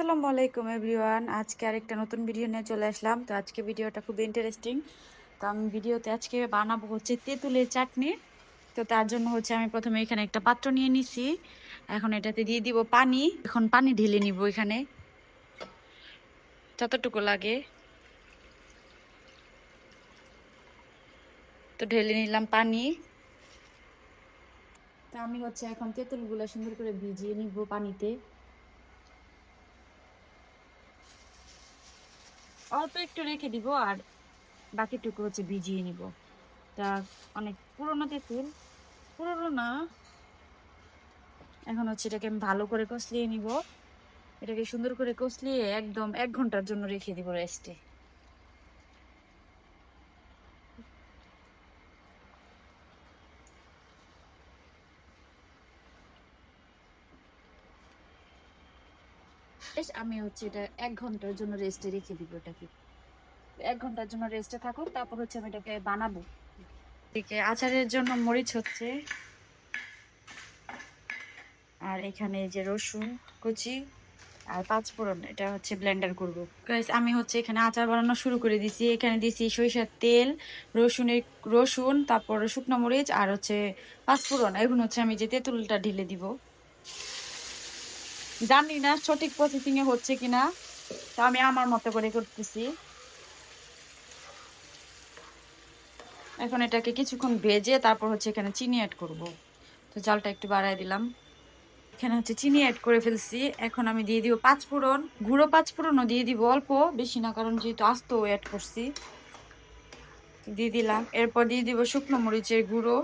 আসসালামু আলাইকুম, এভরিওয়ান। আজকে আরেকটা নতুন ভিডিও নিয়ে চলে আসলাম। তো আজকে ভিডিওটা খুব ইন্টারেস্টিং তো আমি ভিডিওতে আজকে বানাবো হচ্ছে তেঁতুলের চাটনি। তো তার জন্য হচ্ছে আমি প্রথমে এখানে একটা পাত্র নিয়ে নিছি। এখন এটাতে দিয়ে দিব পানি। এখন পানি ঢেলে নিব এখানে। যতটুকু লাগে। তো ঢেলে নিলাম পানি। তো আমি হচ্ছে এখন তেঁতুলগুলো সুন্দর করে ভিজিয়ে নিব পানিতে। অল্প একটু রেখে দিব আর বাকিটুকু হচ্ছে ভিজিয়ে নিব। তা অনেক পুরোনো তেঁতুল, পুরোনো না। এখন হচ্ছে এটাকে আমি ভালো করে কষলিয়ে নিব। এটাকে সুন্দর করে কষলিয়ে একদম এক ঘণ্টার জন্য রেখে দিব রেস্টে বেশ, আমি হচ্ছে এটা এক ঘণ্টার জন্য রেস্টে রেখে দিব এটাকে। এক ঘণ্টার জন্য রেস্টে থাকুক, তারপর হচ্ছে আমি এটাকে বানাবো। এদিকে আচারের জন্য মরিচ হচ্ছে। আর এখানে যে রসুন কুচি আর পাঁচ ফোড়ন এটা হচ্ছে ব্লেন্ডার করব। গাইস আমি হচ্ছে এখানে আচার বানানো শুরু করে দিছি। এখানে দিছি সরিষার তেল, রসুনের রসুন, তারপর শুকনো মরিচ আর হচ্ছে পাঁচ ফোড়ন এখন হচ্ছে আমি যে তেঁতুলটা ঢেলে দিব। জানি না সঠিক প্রসেসিং এ হচ্ছে কিনা, তা আমি আমার মতো করে করতেছি। এখন এটাকে কিছুক্ষণ ভেজে তারপর হচ্ছে এখানে চিনি অ্যাড করব। তো জালটা একটু বাড়ায় দিলাম। এখানে হচ্ছে চিনি অ্যাড করে ফেলছি। এখন আমি দিয়ে দিব পাঁচ ফোড়ন, গুঁড়ো পাঁচ ফোড়নও দিয়ে দিব অল্প, বেশি না, কারণ যেহেতু আস্ত অ্যাড করছি। দিয়ে দিলাম। এরপর দিয়ে দিব শুকনো মরিচের গুঁড়ো।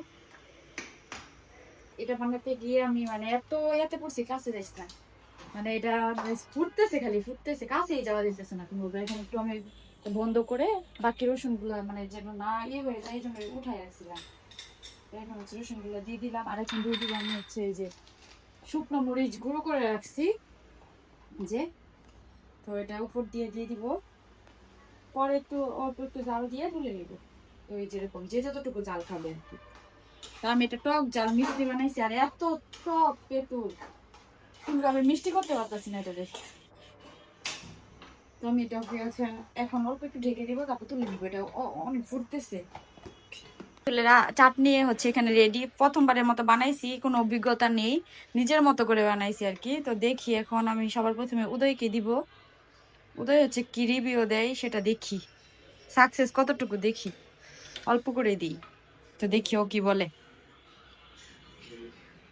এটা বানাতে গিয়ে আমি মানে এত, এতে পড়ছি, কাছে যাইস না। মানে এটা মানে ফুটতেছে খালি, ফুটতেছে, কাছেই যাওয়া দিতেছে না কিন্তু এখন একটু আমি বন্ধ করে বাকি রসুনগুলা মানে যেন না ইয়ে হয়ে যায়, এই জন্য উঠাই রাখছিলাম। এখন হচ্ছে দিয়ে দিলাম। আর এখন দিয়ে হচ্ছে এই যে শুকনো মরিচ গুঁড়ো করে রাখছি। যে তো এটা উপর দিয়ে দিয়ে দিব। পরে একটু অল্প একটু জাল দিয়ে তুলে নিব। তো এই যেরকম, যে যতটুকু জাল খাবে আর কি। তো আমি এটা টক জাল মিষ্টি বানাইছি, আর এত টক পেটুর আমি মিষ্টি করতে পারতেছি না এটা দেখে তো আমি এটা হচ্ছে এখন অল্প একটু ঢেকে দিব, তারপর তুলে দিব এটা অনেক ফুটতেছে। চাটনি হচ্ছে এখানে রেডি প্রথমবারের মতো বানাইছি, কোনো অভিজ্ঞতা নেই। নিজের মতো করে বানাইছি আর কি। তো দেখি এখন আমি সবার প্রথমে উদয়কে দিব। উদয় হচ্ছে কি রিভিউ দেয় সেটা দেখি। সাকসেস কতটুকু দেখি? অল্প করে দিই। তো দেখি ও কি বলে।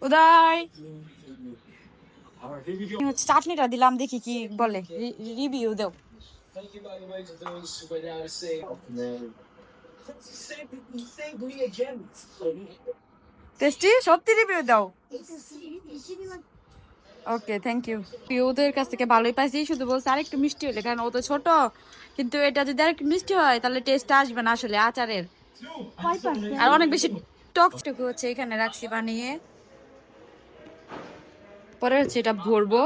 উদয়! চাটনিটা দিলাম, দেখি কি বলে। রিভিউ দাও. টেস্টি সত্যি রিভিউ দাও। ওকে থ্যাংক ইউ ওদের কাছ থেকে ভালোই পাইছি, শুধু বলছে আরেকটু মিষ্টি হলে, কারণ ও তো ছোট। কিন্তু এটা যদি আরেকটু মিষ্টি হয়, তাহলে টেস্ট আসবে না আসলে আচারের। আর অনেক বেশি টকটুকু হচ্ছে, এখানে রাখছি বানিয়ে। পরে যেটা ভরবো।